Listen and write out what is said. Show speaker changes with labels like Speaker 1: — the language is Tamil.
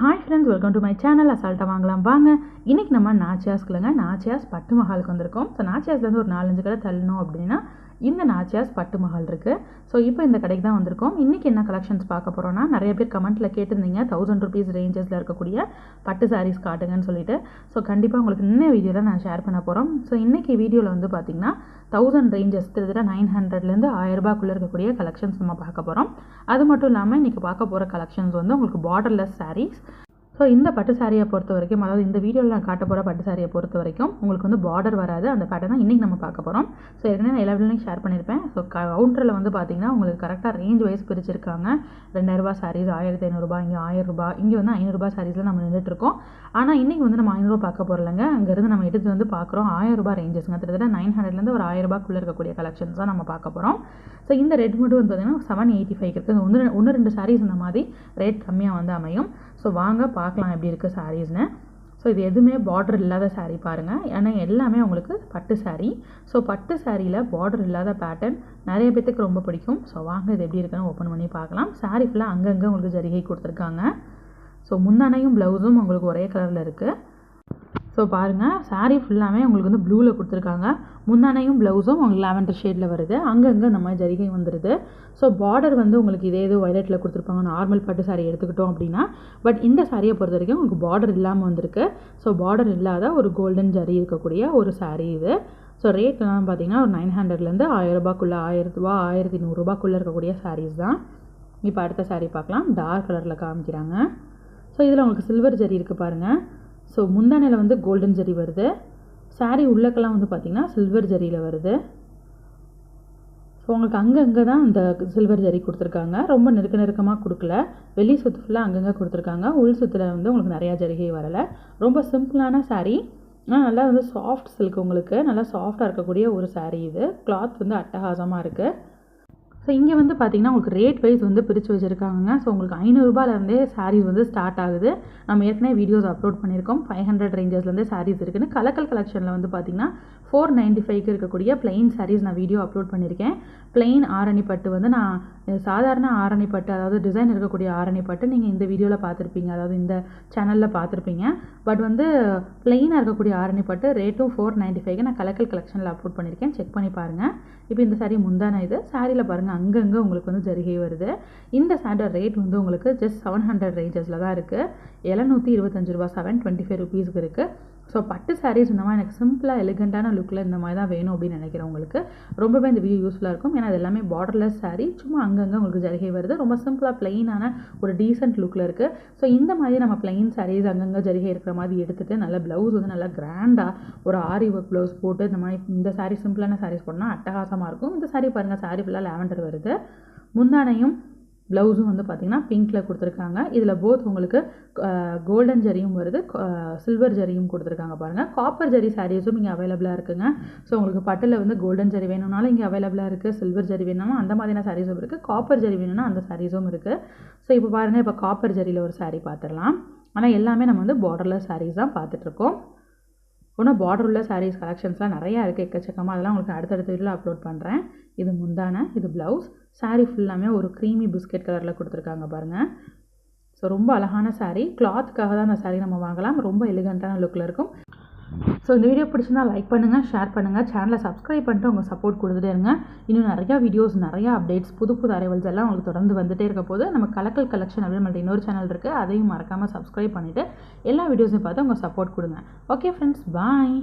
Speaker 1: Hi friends welcome to my channel அசால்ட்டாக வாங்கலாம். வாங்க. இன்றைக்கி நம்ம நாச்சியாஸ்க்குலங்க நாச்சியாஸ் பட்டு மஹாலுக்கு வந்திருக்கோம். ஸோ நாச்சியாஸ்லேருந்து ஒரு நாலஞ்சு கடை தள்ளணும் அப்படின்னா இந்த நாச்சியாஸ் பட்டு மஹால் இருக்குது ஸோ இப்போ இந்த கடைக்கு தான் வந்திருக்கோம். இன்றைக்கி என்ன கலெக்ஷன்ஸ் பார்க்க போகிறோன்னா நிறைய பேர் கமெண்ட்டில் கேட்டிருந்தீங்க. தௌசண்ட் ருபீஸ் ரேஞ்சஸில் இருக்கக்கூடிய பட்டு சாரீஸ் காட்டுங்கன்னு சொல்லிட்டு. ஸோ கண்டிப்பாக உங்களுக்கு இன்னும் வீடியோவில் நான் ஷேர் பண்ண போகிறோம் ஸோ இன்றைக்கி வீடியோவில் வந்து பார்த்திங்கன்னா தௌசண்ட் ரேஞ்சஸ் கிட்டத்தட்ட நைன் ஹண்ட்ரட்லேருந்து ஆயிரரூபாக்குள்ளே இருக்கக்கூடிய கலெக்ஷன்ஸ் நம்ம பார்க்க போகிறோம் அது மட்டும் இல்லாமல் இன்றைக்கி பார்க்க போகிற கலெக்ஷன்ஸ் வந்து உங்களுக்கு பார்டர்லெஸ் சாரீஸ் ஸோ இந்த பட்டு சாரியை பொறுத்த வரைக்கும் அதாவது இந்த வீடியோவில் நான் காட்ட போகிற பட்டு சாரியை பொறுத்த வரைக்கும் உங்களுக்கு வந்து பார்டர் வராது. அந்த பேட்டர் தான் இன்றைக்கி நம்ம பார்க்க போகிறோம் ஸோ ஏற்கனவே நான் எல்லா வீடியோலையும் ஷேர் பண்ணியிருப்பேன். ஸோ கவுண்டரில் வந்து பார்த்தீங்கன்னா உங்களுக்கு கரெக்டாக ரேஞ்ச் வைஸ் பிரிச்சிருக்காங்க. ரெண்டாயிரரூபா சாரீஸ் ஆயிரத்தி ஐநூறுரூபா இங்கே ஆயிரம் ரூபாய் இங்கே வந்து ஐநூறுரூபா சாரீஸில் நம்ம நின்றுட்டுருக்கோம் ஆனால் இன்றைக்கி வந்து நம்ம ஐநூறுரூவா பார்க்க போகிறலங்க அங்கேருந்து நம்ம எடுத்து வந்து பார்க்குறோம் ஆயிரம் ரூபாய் ரேஞ்சஸ்ங்க கிட்டத்தட்ட நைன் ஹண்ட்ரட்லேருந்து ஒரு ஆயிரரூபாக்குள்ளே இருக்கக்கூடிய கலெக்ஷன்ஸ் தான் நம்ம பார்க்க போகிறோம் ஸோ இந்த ரேட் மட்டும் வந்து பார்த்தீங்கன்னா செவன் எயிட்டி ஃபைவ் இருக்குது ஒன்று ஒன்று ரெண்டு சாரீஸ் இந்த மாதிரி ரேட் கம்மியாக வந்து அமையும். ஸோ வாங்க பார்க்கலாம் எப்படி இருக்குது சாரீஸ்னு ஸோ இது எதுவுமே பார்டர் இல்லாத சாரீ பாருங்கள் ஏன்னா எல்லாமே உங்களுக்கு பட்டு சாரீ ஸோ பட்டு சாரியில் பார்டர் இல்லாத பேட்டர்ன் நிறைய பேத்துக்கு ரொம்ப பிடிக்கும். ஸோ வாங்க இது எப்படி இருக்குன்னு ஓப்பன் பண்ணி பார்க்கலாம். சாரீ ஃபுல்லாக அங்கங்கே உங்களுக்கு ஜரிகை கொடுத்துருக்காங்க. ஸோ முந்தானையும் ப்ளவுஸும் உங்களுக்கு ஒரே கலரில் இருக்குது ஸோ பாருங்கள் சாரீ ஃபுல்லாமே உங்களுக்கு வந்து ப்ளூவில் கொடுத்துருக்காங்க. முந்தானையும் ப்ளவுஸும் உங்களுக்கு லாவெண்டர் ஷேடில் வருது. அங்கங்கே இந்த மாதிரி ஜரிகை வந்துடுது ஸோ பார்டர் வந்து உங்களுக்கு இதே இது வயலட்டில் கொடுத்துருப்பாங்க. நார்மல் பட்டு சாரீ எடுத்துக்கிட்டோம் அப்படின்னா. பட் இந்த சாரியை பொறுத்த வரைக்கும் உங்களுக்கு பார்டர் இல்லாமல் வந்திருக்கு. ஸோ பார்டர் இல்லாத ஒரு கோல்டன் ஜரி இருக்கக்கூடிய ஒரு சாரீ இது. ஸோ ரேட்லாம் பார்த்தீங்கன்னா ஒரு நைன் ஹண்ட்ரட்லேருந்து ஆயிரம் ரூபாய்க்குள்ளே ஆயிரத்து ரூபா ஆயிரத்தி நூறுரூபாக்குள்ளே இருக்கக்கூடிய சாரீஸ் தான். இப்போ அடுத்த சாரீ பார்க்கலாம். டார்க் கலரில் காமிக்கிறாங்க. ஸோ இதில் உங்களுக்கு சில்வர் ஜரி இருக்குது பாருங்கள் ஸோ முந்தானையில் வந்து கோல்டன் ஜரி வருது. Saree உள்ளக்கெல்லாம் வந்து பார்த்திங்கன்னா சில்வர் ஜரியில் வருது. ஸோ உங்களுக்கு அங்கங்கே தான் அந்த சில்வர் ஜரி கொடுத்துருக்காங்க. ரொம்ப நெருக்க நெருக்கமாக கொடுக்கல. வெளி சுத்து ஃபுல்லாக அங்கங்கே கொடுத்துருக்காங்க. உள் சுத்தில் வந்து உங்களுக்கு நிறையா ஜரிகை வரலை. ரொம்ப சிம்பிளான சாரீ ஆனால் நல்லா வந்து சாஃப்ட் சில்க் உங்களுக்கு. நல்லா சாஃப்டாக இருக்கக்கூடிய ஒரு சாரீ இது. கிளாத் வந்து அட்டகாசமாக இருக்குது ஸோ இங்கே வந்து பார்த்திங்கன்னா உங்களுக்கு ரேட் வைஸ் வந்து பிரித்து வச்சுருக்காங்க ஸோ உங்களுக்கு ஐநூறுரூபாலேருந்தே சாரீஸ் வந்து ஸ்டார்ட் ஆகுது. நம்ம ஏற்கனவே வீடியோஸ் அப்லோட் பண்ணியிருக்கோம். ஃபைவ் ஹண்ட்ரட் ரேஞ்சஸ்லேருந்தே சாரீஸ் இருக்குன்னு. கலக்கல் கலெக்ஷனில் வந்து பார்த்தீங்கன்னா ஃபோர் நைன்ட்டி ஃபைவ்க்கு இருக்கக்கூடிய பிளெயின் சாரீஸ் நான் வீடியோ அப்லோட் பண்ணியிருக்கேன். பிளெயின் ஆரணி பட்டு வந்து நான் சாதாரண ஆரணி பட்டு அதாவது டிசைன் இருக்கக்கூடிய ஆரணி பட்டு நீங்கள் இந்த வீடியோவில் பார்த்துருப்பீங்க அதாவது இந்த சேனலில் பார்த்துருப்பீங்க பட் வந்து பிளெயினாக இருக்கக்கூடிய ஆரணி பட்டு ரேட்டும் ஃபோர் நைன்ட்டி ஃபைவ்க்கு நான் கலக்கல் கலெக்ஷனில் அப்லோட் பண்ணியிருக்கேன். செக் பண்ணி பாருங்கள் இப்போ இந்த சாரீ முந்தான இது? சாரியில் பாருங்கள் அங்கங்கே உங்களுக்கு வந்து ஜரிகை வருது. இந்த சாண்டர் ரேட் வந்து உங்களுக்கு ஜஸ்ட் செவன் ஹண்ட்ரட் ரேஞ்சஸில் தான் இருக்குது எழுநூற்றி இருபத்தஞ்சு ரூபா செவன் டுவெண்ட்டி ஃபைவ் ருபீஸ்க்கு இருக்குது ஸோ பட்டு சாரீஸ் இந்த மாதிரி எனக்கு சிம்பிளாக எலிகண்ட்டான லுக்கில் இந்த மாதிரி தான் வேணும் அப்படின்னு நினைக்கிறவங்களுக்கு ரொம்பவே இந்த வீடியோ யூஸ்ஃபுல்லாக இருக்கும். ஏன்னா அது எல்லாமே பார்டர்லெஸ் சாரீ சும்மா அங்கங்கே உங்களுக்கு ஜரிகை வருது. ரொம்ப சிம்பிளாக பிளெயினான ஒரு டீசென்ட் லுக்கில் இருக்குது ஸோ இந்த மாதிரி நம்ம பிளெயின் சாரீஸ் அங்கங்கே ஜரிகை இருக்கிற மாதிரி எடுத்துகிட்டு நல்லா ப்ளவுஸ் வந்து நல்லா கிராண்டாக ஒரு ஆரி ஒர்க் ப்ளவுஸ் போட்டு இந்த மாதிரி இந்த சாரீ சிம்பிளான சாரீஸ் போடணும் அட்டகாசமாக இருக்கும். இந்த சாரீ பாருங்கள் சாரீ ஃபுல்லாக லேவண்டர் வருது. முந்தானையும் ப்ளவுஸும் வந்து பார்த்திங்கன்னா பிங்க்கில் கொடுத்துருக்காங்க. இதில் போத் உங்களுக்கு கோல்டன் ஜரியும் வருது. சில்வர் ஜரியும் கொடுத்துருக்காங்க பாருங்கள் காப்பர் ஜரி சாரீஸும் இங்கே அவைலபிளாக இருக்குங்க. ஸோ உங்களுக்கு பட்டில் வந்து கோல்டன் ஜரி வேணும்னாலும் இங்கே அவைலபிளாக இருக்குது சில்வர் ஜரி வேணும்னா அந்த மாதிரியான சாரீஸும் இருக்குது காப்பர் ஜரி வேணும்னா அந்த சாரீஸும் இருக்குது ஸோ இப்போ பாருங்கள் இப்போ காப்பர் ஜரியில் ஒரு சாரீ பார்த்துடலாம். ஆனால் எல்லாமே நம்ம வந்து பார்டர்லெஸ் சாரீஸ் தான் பார்த்துட்ருக்கோம் இன்னும் பார்டர் உள்ள சாரீஸ் கலெக்ஷன்ஸ்லாம் நிறையா இருக்குது எக்கச்சக்கமாக அதெல்லாம் உங்களுக்கு அடுத்தடுத்த வீடியோவில் அப்லோட் பண்ணுறேன் இது முந்தான இது ப்ளவுஸ் சாரீ ஃபுல்லாமே ஒரு க்ரீமி பிஸ்கெட் கலரில் கொடுத்துருக்காங்க பாருங்கள் ஸோ ரொம்ப அழகான சாரீ கிளாத்துக்காக தான் அந்த சாரீ நம்ம வாங்கலாம். ரொம்ப எலிகண்ட்டான லுக்கில் இருக்கும். ஸோ இந்த வீடியோ பிடிச்சிருந்தா லைக் பண்ணுங்கள் ஷேர் பண்ணுங்கள் சேனலை சப்ஸ்கிரைப் பண்ணிட்டு உங்கள் சப்போர்ட் கொடுத்துட்டே இருங்க. இன்னும் நிறையா வீடியோஸ் நிறையா அப்டேட்ஸ் புது புது அரைவல்ஸ் எல்லாம் உங்களுக்கு தொடர்ந்து வந்துட்டே இருக்க போது நம்ம கலக்கல் கலெக்ஷன் அப்படின்னு நம்மள்ட்ட இன்னொரு சேனல் இருக்குது அதையும் மறக்காமல் சப்ஸ்கிரைப் பண்ணிவிட்டு எல்லா வீடியோஸையும் பார்த்து உங்கள் சப்போர்ட் கொடுங்க. Okay friends bye